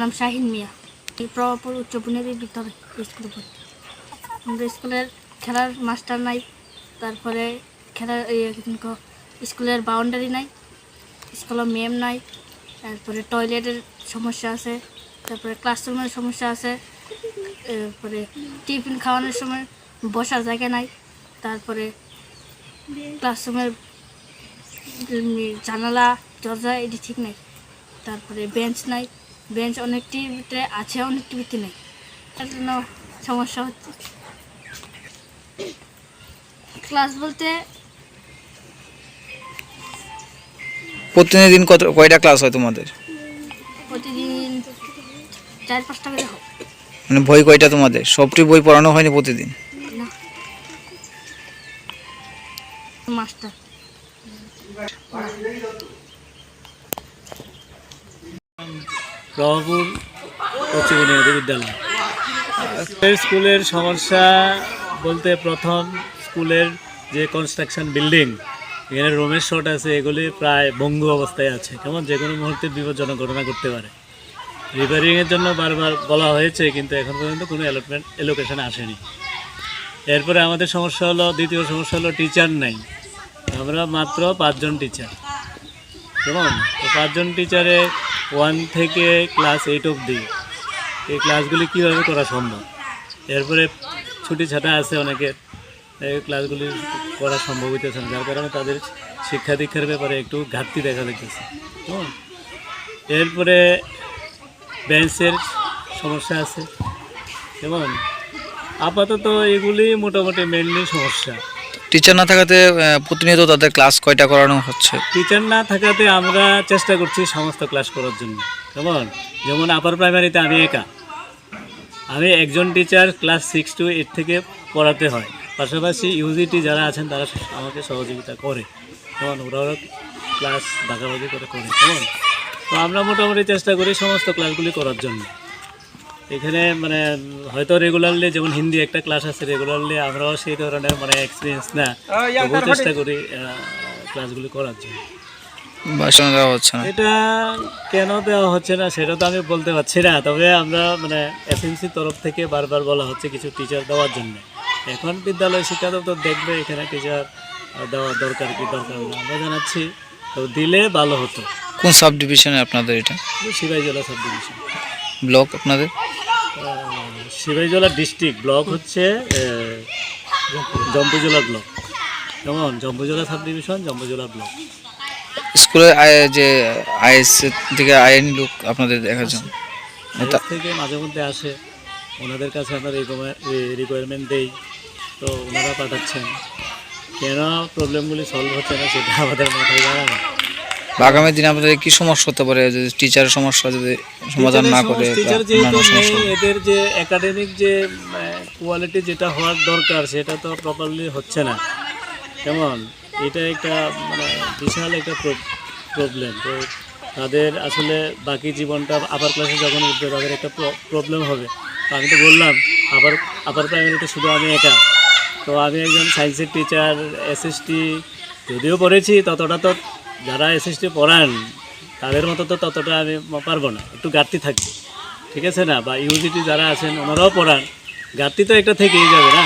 নাম শাহিন মিয়া। এই প্রভাবপুর উচ্চ বুনিয়াদী বিদ্যালয় স্কুল আমাদের স্কুলের খেলার মাস্টার নাই, তারপরে খেলার স্কুলের বাউন্ডারি নাই স্কুলের ম্যাম নাই, তারপরে টয়লেটের সমস্যা আছে, তারপরে ক্লাসরুমের সমস্যা আছে, তারপরে টিফিন খাওয়ানোর সময় বসার জায়গা নাই, তারপরে ক্লাসরুমের জানালা, দরজা এটি ঠিক নাই, তারপরে বেঞ্চ নাই বেঞ্চ অনেকটি ভিতরে আছে অনেকটি ভিতরে নেই। তার জন্য সমস্যা হচ্ছে। ক্লাস বলতে প্রতিদিন কত কয়টা ক্লাস হয় তোমাদের? প্রতিদিন চার পাঁচটা করে হয়। মানে বই কয়টা তোমাদের? সবটি বই পড়ানো হয়নি প্রতিদিন? মাস্টার। প্রভাবপুর উচ্চ বুনিয়াদী বিদ্যালয় স্কুলের সমস্যা বলতে প্রথম স্কুলের যে কনস্ট্রাকশন বিল্ডিং এখানে রুমের শর্ট আছে, এগুলি প্রায় ভঙ্গু অবস্থায় আছে। কেমন? যে কোনো মুহূর্তে বিপজ্জনক ঘটনা করতে পারে। রিপেয়ারিংয়ের জন্য বারবার বলা হয়েছে, কিন্তু এখন পর্যন্ত কোনো অ্যালটমেন্ট এলোকেশন আসেনি। এরপরে আমাদের সমস্যা হলো, দ্বিতীয় সমস্যা হলো টিচার নাই। আমরা মাত্র পাঁচজন টিচার কেমন? তো পাঁচজন টিচারে ওয়ান থেকে ক্লাস এইট অবধি। এই ক্লাসগুলি কীভাবে করা সম্ভব? এরপরে ছুটি ছাটা আছে অনেকের এই ক্লাসগুলি করা সম্ভব হইতেছে না। যার কারণে তাদের শিক্ষা দীক্ষার ব্যাপারে একটু ঘাটতি দেখা দিতেছে কেমন এরপরে বেঞ্চের সমস্যা আছে। কেমন? আপাতত এগুলি মোটামুটি মেনলি সমস্যা। টিচার না থাকাতে প্রতিনিয়ত তাদের ক্লাস কয়টা করানো হচ্ছে? টিচার না থাকাতে আমরা চেষ্টা করছি সমস্ত ক্লাস করার জন্য। কেমন? যেমন আপার প্রাইমারিতে আমি একা। আমি একজন teacher class six to eight থেকে পড়াতে হয়। পাশাপাশি ইউজিটি যারা আছেন, তারা আমাকে সহযোগিতা করে। কেমন? ওরা ক্লাস ভাগাভাগি করে করে। কেমন? তো আমরা মোটামুটি চেষ্টা করি সমস্ত ক্লাসগুলি করার জন্য। এখানে মানে হয়তো রেগুলারলি যেমন হিন্দি একটা ক্লাস আছে রেগুলারলি আমরাও সেই ধরনের মানে এক্সপিরিয়েন্স না। তবুও চেষ্টা করি ক্লাসগুলি করার জন্য। বাসন দেওয়া হচ্ছে না। এটা কেন দেওয়া হচ্ছে না সেটা তো আমি বলতে পারছি না তবে আমরা মানে এসএমসির তরফ থেকে বারবার বলা হচ্ছে কিছু টিচার দেওয়ার জন্য। এখন বিদ্যালয় শিক্ষা দপ্তর দেখবে এখানে টিচার দেওয়া দরকার কি দরকার না আমরা জানাচ্ছি তো দিলে ভালো হতো। কোন সাব ডিভিশনে আপনাদের এটা? সিরাইজলা সাব ডিভিশন ব্লক আপনাদের? সিরাইজলা ডিস্ট্রিক্ট ব্লক হচ্ছে জম্পুজলা ব্লক। কেমন? Jampujala subdivision Jampujala block. স্কুলের আয়- যে আইএস থেকে আইনি লোক আপনাদের দেখার জন্য। থেকে মাঝে মধ্যে আসে। ওনাদের কাছে আমরা রিকোয়ারমেন্ট দেই। তো ওনারা পাঠাচ্ছেন। কেন প্রবলেমগুলি সলভ হচ্ছে না সেটা আমাদের মাথায় জানা না। বা আগামী দিনে আপনাদের কি সমস্যা হতে পারে? যদি টিচারের সমস্যা যদি সমাধান না করে এদের যে একাডেমিক যে কোয়ালিটি যেটা হওয়ার দরকার সেটা তো প্রপারলি হচ্ছে না। কেমন? এটা একটা মানে বিশাল একটা প্রবলেম তো তাদের আসলে বাকি জীবনটা আপার ক্লাসে যখন উঠবে তাদের একটা প্রবলেম হবে। তো আমি তো বললাম আবার আপার প্রাইমারিতে শুধু আমি একা। তো আমি একজন সায়েন্সের টিচার এসএসটি যদিও পড়েছি ততটা তো যারা এসএসটি পড়ান তাদের মতো তো ততটা আমি পারব না। একটু ঘাটতি থাকবে। ঠিক আছে না? বা ইউজিটি যারা আছেন ওনারাও পড়ান। ঘাটতি তো একটা থেকেই যাবে না?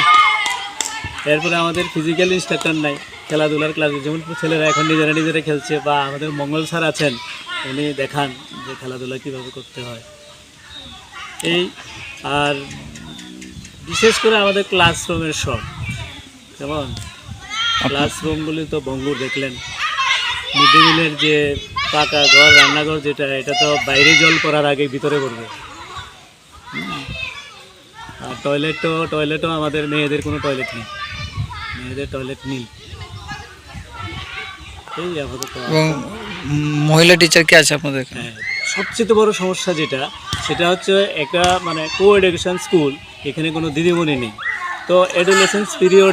এরপরে আমাদের ফিজিক্যাল ইনস্ট্রাক্টর নাই। খেলাধুলার ক্লাসে যেমন ছেলেরা এখন নিজেরা নিজেরা খেলছে বা আমাদের মঙ্গল স্যার আছেন উনি দেখান যে খেলাধুলা কীভাবে করতে হয়। এই আর বিশেষ করে আমাদের ক্লাসরুমের শখ কেমন? ক্লাসরুমগুলি তো ভঙ্গুর দেখলেন। মিড ডে মিলের যে পাকা ঘর রান্নাঘর যেটা এটা তো বাইরে জল করার আগে ভিতরে করবে আর টয়লেট তো টয়লেটও আমাদের মেয়েদের কোনো টয়লেট নেই। মেয়েদের টয়লেট নেই এই আপাতত মহিলা টিচার কে আছে আপনাদের এখানে? হ্যাঁ সবচেয়ে বড় সমস্যা যেটা সেটা হচ্ছে একটা মানে কো এডুকেশন স্কুল এখানে কোনো দিদিমণি নেই। তো এডুলেশনস পিরিয়ড